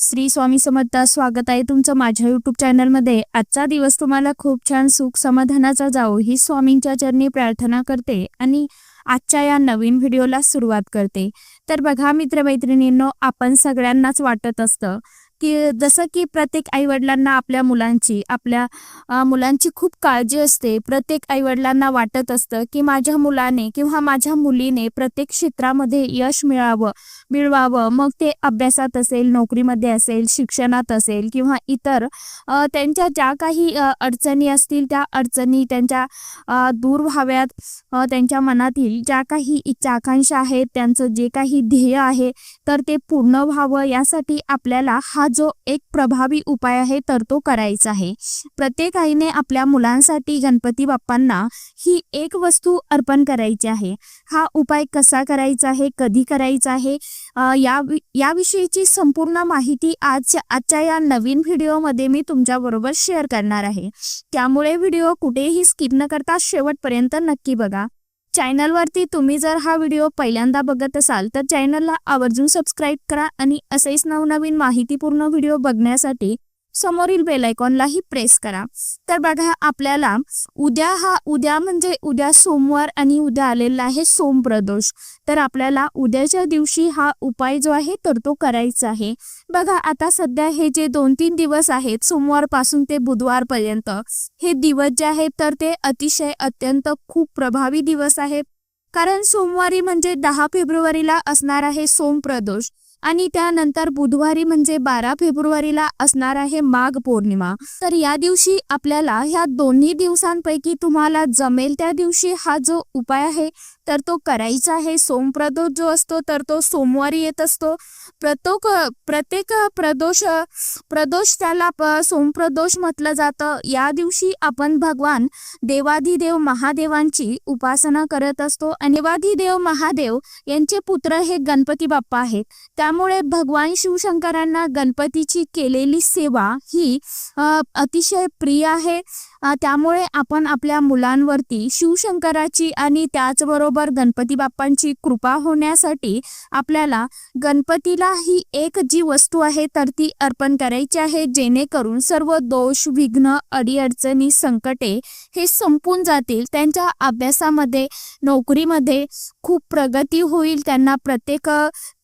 श्री स्वामी समर्थ स्वागत आहे तुमचं माझ्या युट्यूब चॅनलमध्ये आजचा दिवस तुम्हाला खूप छान सुख समाधानाचा जाओ ही स्वामींच्या चरणी प्रार्थना करते आणि आजच्या या नवीन व्हिडिओला सुरुवात करते. तर बघा मित्रमैत्रिणींनो आपण सगळ्यांनाच वाटत असतं की जसं की प्रत्येक आईवडिलांना आपल्या मुलांची आपल्या मुलांची खूप काळजी असते. प्रत्येक आईवडिलांना वाटत असतं की माझ्या मुलाने किंवा माझ्या मुलीने प्रत्येक क्षेत्रामध्ये यश मिळावं मिळवावं. मग ते अभ्यासात असेल नोकरीमध्ये असेल शिक्षणात असेल किंवा इतर त्यांच्या ज्या काही अडचणी असतील त्या अडचणी त्यांच्या दूर व्हाव्यात. त्यांच्या मनातील ज्या काही इच्छा आकांक्षा आहेत त्यांचं जे काही ध्येय आहे तर ते पूर्ण व्हावं यासाठी आपल्याला हा जो एक प्रभावी उपाय आहे तर तो करायचा आहे. प्रत्येक आईने आपल्या मुलांसाठी गणपती बाप्पांना ही एक वस्तू अर्पण करायची आहे. हा उपाय कसा करायचा आहे कधी करायचा आहे या याविषयीची संपूर्ण माहिती आज आजच्या या नवीन व्हिडिओमध्ये मी तुमच्याबरोबर शेअर करणार आहे. त्यामुळे व्हिडिओ कुठेही स्किप न करता शेवटपर्यंत नक्की बघा. चॅनलवरती तुम्ही जर हा व्हिडिओ पहिल्यांदा बघत असाल तर चॅनलला आवर्जून सबस्क्राईब करा आणि असेच नवनवीन माहितीपूर्ण व्हिडिओ बघण्यासाठी समोरील बेलायकॉनलाही प्रेस करा. तर बघा आपल्याला उद्या हा उद्या म्हणजे उद्या सोमवार आणि उद्या आलेला आहे सोमप्रदोष तर आपल्याला उद्याच्या दिवशी हा उपाय जो आहे तर तो करायचा आहे. बघा आता सध्या हे जे दोन तीन दिवस आहेत सोमवारपासून ते बुधवारपर्यंत हे दिवस जे आहेत तर ते अतिशय अत्यंत खूप प्रभावी दिवस आहेत कारण सोमवारी म्हणजे दहा फेब्रुवारीला असणार आहे सोमप्रदोष आणि त्यानंतर बुधवारी म्हणजे बारा फेब्रुवारीला असणार आहे माघ पौर्णिमा. तर या दिवशी आपल्याला ह्या दोन्ही दिवसांपैकी तुम्हाला जमेल त्या दिवशी हा जो उपाय आहे तर तो करायचा आहे. सोमप्रदोष जो असतो तर तो सोमवारी येत असतो. प्रत्येक प्रत्येक प्रदोष प्रदोष त्याला सोमप्रदोष म्हटलं जातं. या दिवशी आपण भगवान देवाधिदेव महादेवांची उपासना करत असतो. आणि देवाधिदेव महादेव यांचे पुत्र हे गणपती बाप्पा आहेत. त्यामुळे भगवान शिवशंकरांना गणपतीची केलेली सेवा ही अतिशय प्रिय आहे. त्यामुळे आपण आपल्या मुलांवरती शिवशंकराची आणि त्याचबरोबर गणपती बाप्पांची कृपा होण्यासाठी आपल्याला गणपतीला ही एक जी वस्तू आहे तर ती अर्पण करायची आहे जेणेकरून सर्व दोष विघ्न अडीअडचणी संकटे हे संपून जातील. त्यांच्या अभ्यासामध्ये नोकरीमध्ये खूप प्रगती होईल. त्यांना प्रत्येक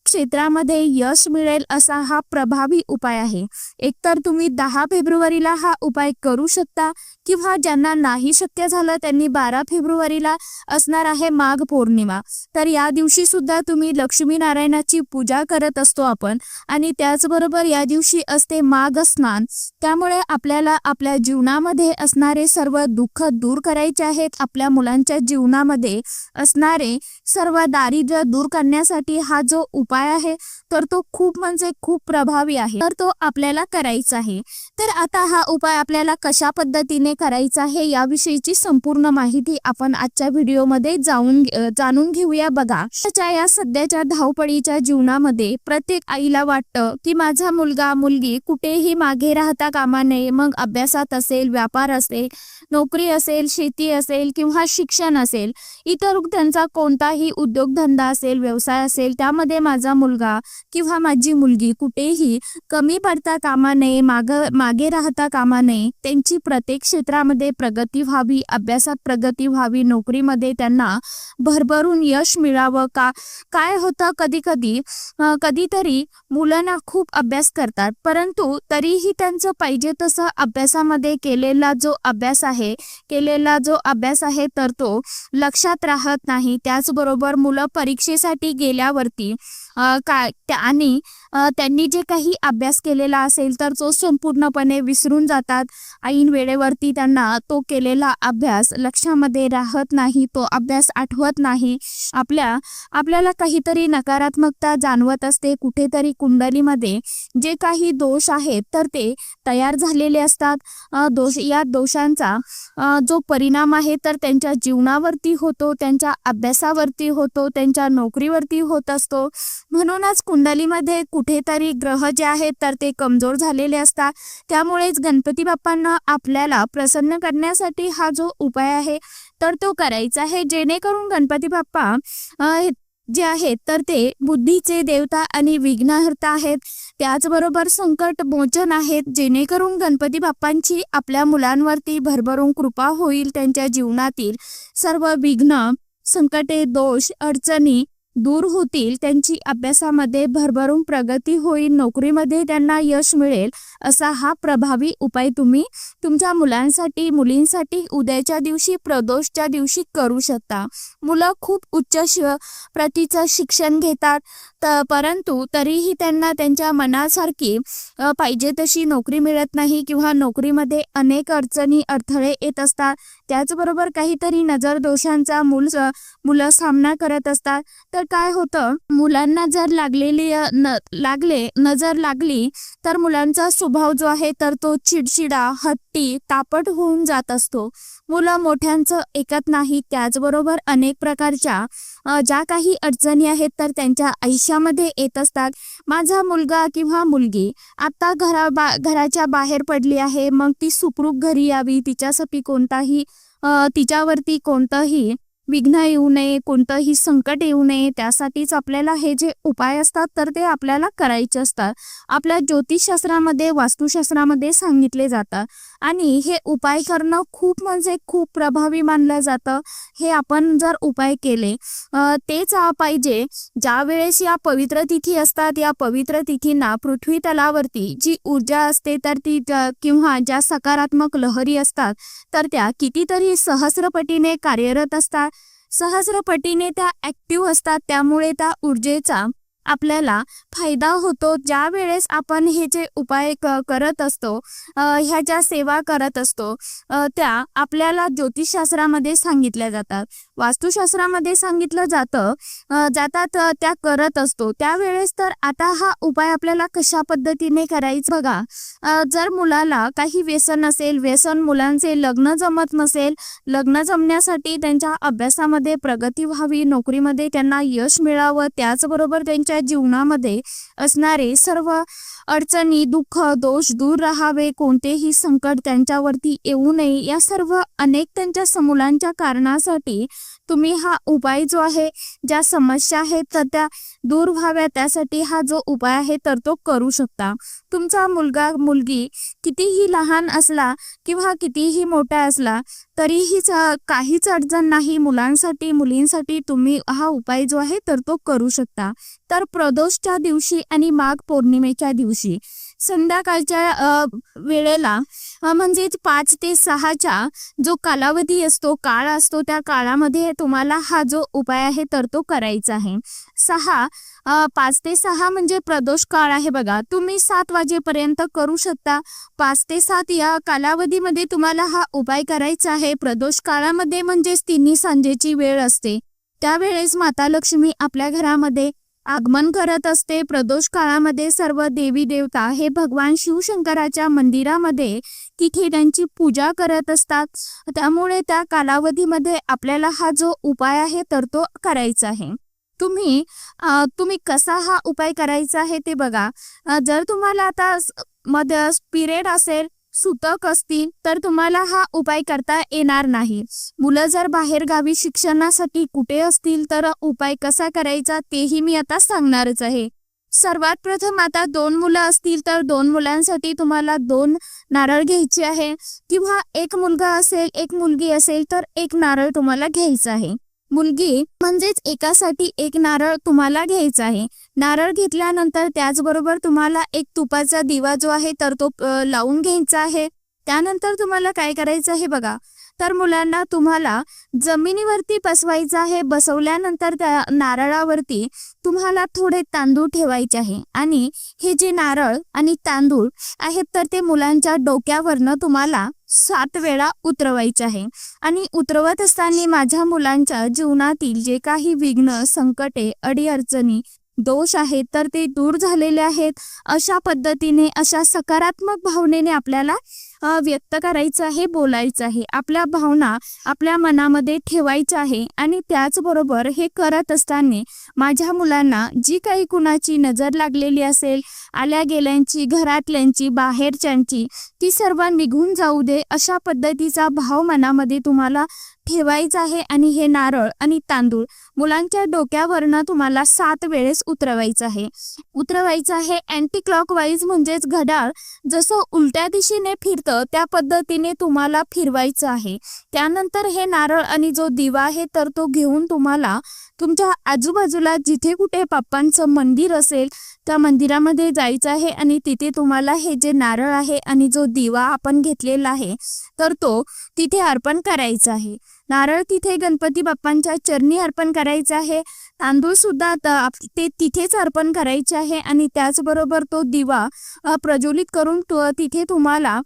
क्षेत्रामध्ये यश मिळेल असा हा प्रभावी उपाय आहे. एकतर तुम्ही दहा फेब्रुवारीला हा उपाय करू शकता किंवा ज्यांना नाही शक्य झालं त्यांनी बारा फेब्रुवारीला असणार आहे माघ पौर्णिमा. तर या दिवशी सुद्धा तुम्ही लक्ष्मीनारायणाची पूजा करत असतो आपण आणि त्याचबरोबर या दिवशी असते माघ स्नान. त्यामुळे आपल्याला आपल्या जीवनामध्ये असणारे सर्व दुःख दूर करायचे आहेत. आपल्या मुलांच्या जीवनामध्ये असणारे सर्व दारिद्र्य दूर करण्यासाठी हा जो उपाय आहे तर तो खूप म्हणजे खूप प्रभावी आहे. तर तो आपल्याला करायचा आहे. तर आता हा उपाय आपल्याला कशा पद्धतीने करायचा आहे याविषयीची संपूर्ण माहिती आपण आजच्या व्हिडिओमध्ये जाऊन जाणून घेऊया बघा. त्याच्या या सध्याच्या धावपळीच्या जीवनामध्ये प्रत्येक आईला वाटतं की माझा मुलगा मुलगी कुठेही मागे राहता कामा नये. मग अभ्यासात असेल व्यापार असेल नोकरी असेल शेती असेल किंवा शिक्षण असेल इतर त्यांचा कोणताही उद्योगधंदा असेल व्यवसाय असेल त्यामध्ये माझा मुलगा किंवा माझी मुलगी कुठेही कमी पडता कामा नये माग मागे राहता कामा नये त्यांची प्रत्येक क्षेत्रामध्ये प्रगती व्हावी अभ्यासात प्रगती व्हावी नोकरीमध्ये त्यांना भरभरून यश मिळावं का? काय होतं कधी कधी कधीतरी मुलांना खूप अभ्यास करतात परंतु तरीही त्यांचं पाहिजे तसं अभ्यासामध्ये केलेला जो अभ्यास आहे केलेला जो अभ्यास आहे तर तो लक्षात राहत नाही. त्याचबरोबर मुलं परीक्षेसाठी गेल्यावरती काय आणि त्यांनी जे काही अभ्यास केलेला असेल तर तो संपूर्णपणे विसरून जातात. ऐन वेळेवरती त्यांना तो केलेला अभ्यास लक्षामध्ये राहत नाही तो अभ्यास आठवत नाही. आपल्या आपल्याला काहीतरी नकारात्मकता जाणवत असते. कुठेतरी कुंडलीमध्ये जे काही दोष आहेत तर ते तयार झालेले असतात. दोष या दोषांचा जो परिणाम आहे तर त्यांच्या जीवनावरती होतो त्यांच्या अभ्यासावरती होतो त्यांच्या नोकरीवरती होत असतो. म्हणूनच कुंडलीमध्ये कुठेतरी ग्रह जे आहेत तर ते कमजोर झालेले असतात. त्यामुळेच गणपती बाप्पांना आपल्याला प्रसन्न करण्यासाठी हा जो उपाय आहे तर तो करायचा आहे. जेणेकरून गणपती बाप्पा जे आहेत तर ते बुद्धीचे देवता आणि विघ्नहर्ता आहेत. त्याचबरोबर संकट मोचन आहेत. जेणेकरून गणपती बाप्पांची आपल्या मुलांवरती भरभरून कृपा होईल त्यांच्या जीवनातील सर्व विघ्न संकटे दोष अडचणी दूर होतील त्यांची अभ्यासामध्ये भरभरून प्रगती होईल नोकरीमध्ये त्यांना यश मिळेल असा हा प्रभावी उपाय तुम्ही तुमच्या मुलांसाठी मुलींसाठी उद्याच्या दिवशी प्रदोषच्या दिवशी करू शकता. मुलं खूप उच्च श प्रतीचं शिक्षण घेतात त परंतु तरीही त्यांना त्यांच्या मनासारखी पाहिजे तशी नोकरी मिळत नाही किंवा नोकरीमध्ये अनेक अडचणी अडथळे येत असतात. त्याचबरोबर काहीतरी नजर दोषांचा मूल मुलं सामना करत असतात. तर काय होतं? मुलांना जर लागलेली न लागले नजर लागली तर मुलांचा स्वभाव जो आहे तर तो चिडचिडा हट्टी तापट होऊन जात असतो. मुलं मोठ्यांचं ऐकत नाही. त्याचबरोबर अनेक प्रकारच्या ज्या काही अडचणी आहेत तर त्यांच्या आयुष्यामध्ये येत असतात. माझा मुलगा किंवा मुलगी आता घरा बा घराच्या बाहेर पडली आहे. मग ती सुखरूप घरी यावी. तिच्यासाठी कोणताही तिच्यावरती कोणतंही विघ्न येऊ नये कोणतंही संकट येऊ नये त्यासाठीच आपल्याला हे जे उपाय असतात तर ते आपल्याला करायचे असतात. आपल्या ज्योतिषशास्त्रामध्ये वास्तुशास्त्रामध्ये सांगितले जातात आणि हे उपाय करणं खूप म्हणजे खूप प्रभावी मानलं जातं. हे आपण जर उपाय केले तेच पाहिजे. ज्या वेळेस या पवित्र तिथी असतात या पवित्र तिथींना पृथ्वी तलावरती जी ऊर्जा असते तर ती किंवा ज्या सकारात्मक लहरी असतात तर त्या कितीतरी सहस्रपटीने कार्यरत असतात. सहस्रपटीने त्या ॲक्टिव्ह असतात त्यामुळे त्या ऊर्जेचा आपल्याला फायदा होतो. ज्या वेळेस आपण हे जे उपाय करत असतो ह्या ज्या सेवा करत असतो त्या आपल्याला ज्योतिषशास्त्रामध्ये सांगितल्या जातात. वास्तुशास्त्रामध्ये सांगितलं जातं जातात त्या करत असतो. त्यावेळेस तर आता हा उपाय आपल्याला कशा पद्धतीने करायचं? बघा जर मुलाला काही व्यसन असेल व्यसन मुलांचे लग्न जमत नसेल लग्न जमण्यासाठी त्यांच्या अभ्यासामध्ये प्रगती व्हावी नोकरीमध्ये त्यांना यश मिळावं त्याचबरोबर त्यांच्या जीवनामध्ये असणारे सर्व अडचणी दुःख दोष दूर राहावे कोणतेही संकट त्यांच्यावरती येऊ नये या सर्व अनेक त्यांच्या समूलांच्या कारणासाठी तुम्ही हा उपाय जो आहे ज्या समस्या आहेत तर त्या दूर व्हाव्या त्यासाठी हा जो उपाय आहे तर तो करू शकता. तुमचा मुलगा मुलगी कितीही लहान असला किंवा कितीही मोठा असला तरीही काहीच अडचण नाही. मुलांसाठी मुलींसाठी तुम्ही हा उपाय जो आहे तर तो करू शकता. तर प्रदोषच्या दिवशी आणि माघ पौर्णिमेच्या दिवशी संध्याकाळच्या वेळेला म्हणजे म्हणजेच पाच ते सहाच्या जो कालावधी असतो काळ असतो त्या काळामध्ये तुम्हाला हा जो उपाय आहे तर तो करायचा आहे. सहा पाच ते सहा म्हणजे प्रदोष काळ आहे बघा. तुम्ही सात वाजेपर्यंत करू शकता. पाच ते सात या कालावधीमध्ये तुम्हाला हा उपाय करायचा आहे. प्रदोष काळामध्ये म्हणजेच तिन्ही सांजेची वेळ असते. त्यावेळेस माता लक्ष्मी आपल्या घरामध्ये आगमन करत असते. प्रदोष काळामध्ये सर्व देवी देवता हे भगवान शिवशंकराच्या मंदिरामध्ये तिथे त्यांची पूजा करत असतात. त्यामुळे त्या कालावधीमध्ये आपल्याला हा जो उपाय आहे तर तो करायचा आहे. तुम्ही तुम्ही कसा हा उपाय करायचा आहे ते बघा. जर तुम्हाला आता मध्ये पिरियड असेल सुतक असतील तर तुम्हाला हा उपाय करता येणार नाही. मुलं जर बाहेर गावी शिक्षणासाठी कुठे असतील तर उपाय कसा करायचा तेही मी आता सांगणारच आहे. सर्वात प्रथम आता दोन मुलं असतील तर दोन मुलांसाठी तुम्हाला दोन नारळ घ्यायचे आहे. किंवा एक मुलगा असेल एक मुलगी असेल तर एक नारळ तुम्हाला घ्यायचा आहे. मुलगी म्हणजेच एकासाठी एक नारळ तुम्हाला घ्यायचा आहे. नारळ घेतल्यानंतर त्याचबरोबर तुम्हाला एक तुपाचा दिवा जो आहे तर तो लावून घ्यायचा आहे. त्यानंतर तुम्हाला काय करायचं आहे बघा तर मुलांना तुम्हाला जमिनीवरती बसवायचं आहे बसवल्यानंतर त्या नारळावरती तुम्हाला थोडे तांदूळ ठेवायचे आहे. आणि हे जे नारळ आणि तांदूळ आहेत तर ते मुलांच्या डोक्यावरनं तुम्हाला सात वेळा उतरवायचे आहे. आणि उतरवत असताना माझ्या मुलांच्या जीवनातील जे काही विघ्न संकटे अडीअडचणी दोष आहेत तर ते दूर झालेले आहेत. अशा पद्धतीने अशा सकारात्मक भावनेने आपल्याला व्यक्त करायचं आहे बोलायचं आहे. आपल्या भावना आपल्या मनामध्ये ठेवायच्या आहे आणि त्याचबरोबर हे करत असताना माझ्या मुलांना जी काही कुणाची नजर लागलेली असेल आल्या गेल्यांची घरातल्यांची बाहेरच्यांची ती सर्व निघून जाऊ दे अशा पद्धतीचा भाव मनामध्ये तुम्हाला ठेवायचं आहे आणि हे नारळ आणि तांदूळ मुलांच्या डोक्यावरनं तुम्हाला सात वेळेस उतरवायचं आहे. उतरवायचं आहे अँटी क्लॉकवाईज म्हणजेच घड्याळ. जसं उलट्या दिशेने फिरतं त्या पद्धतीने तुम्हाला फिरवायचं आहे. त्यानंतर हे नारळ आणि जो दिवा आहे तर तो घेऊन तुम्हाला तुमच्या आजूबाजूला जिथे कुठे बाप्पांचं मंदिर असेल त्या मंदिरामध्ये जायचं आहे आणि तिथे तुम्हाला हे जे नारळ आहे आणि जो दिवा आपण घेतलेला आहे तर तो तिथे अर्पण करायचा आहे. नारळ तिथे गणपती बाप्पांच्या चरणी अर्पण करायचा आहे. तांदूळ सुद्धा ते तिथेच अर्पण करायचे आहे आणि त्याचबरोबर तो दिवा प्रज्वलित करून तिथे तुम्हाला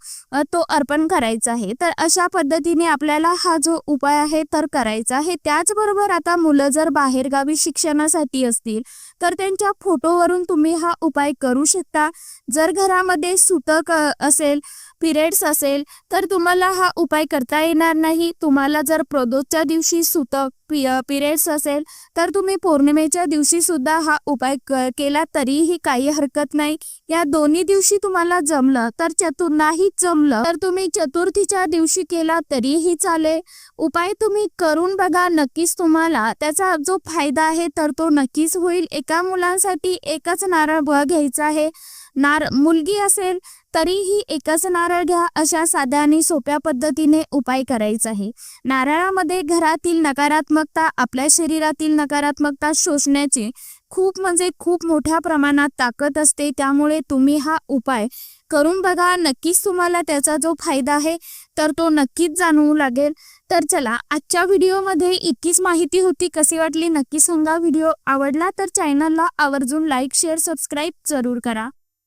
तो अर्पण करायचा आहे. तर अशा पद्धतीने आपल्याला हा जो उपाय आहे तर करायचा आहे. त्याचबरोबर आता मुलं जर बाहेरगावी शिक्षणासाठी असतील तर त्यांच्या फोटोवरून तुम्ही हा उपाय करू शकता. जर घरामध्ये सुतक असेल पिरियड्स असेल तर तुम्हाला हा उपाय करता येणार नाही. तुम्हाला जर प्रदोषच्या दिवशी सुतक पि पिरियड्स असेल तर तुम्ही पौर्णिमेच्या दिवशी सुद्धा हा उपाय केला तरीही काही हरकत नाही. या दोन्ही दिवशी तुम्हाला जमलं तर चतुर नाही जमलं तर तुम्ही चतुर्थीच्या दिवशी केला तरीही चालेल. उपाय तुम्ही करून बघा नक्कीच तुम्हाला. त्याचा जो फायदा आहे तर तो नक्कीच होईल. एका मुलांसाठी एकच नारळ घ्यायचा आहे. नार मुलगी असेल तरीही एकच नारळ घ्या अशा साध्या आणि सोप्या पद्धतीने उपाय करायचा आहे. नारळामध्ये घरातील नकारात्मकता आपल्या शरीरातील नकारात्मकता शोषण्याची खूप म्हणजे खूप मोठ्या प्रमाणात ताकद असते. त्यामुळे तुम्ही हा उपाय करून बघा. नक्कीच तुम्हाला त्याचा जो फायदा आहे तर तो नक्कीच जाणवू लागेल. तर चला आजच्या व्हिडिओमध्ये इतकीच माहिती होती. कशी वाटली नक्की सांगा. व्हिडिओ आवडला तर चॅनलला आवर्जून लाईक शेअर सबस्क्राईब जरूर करा.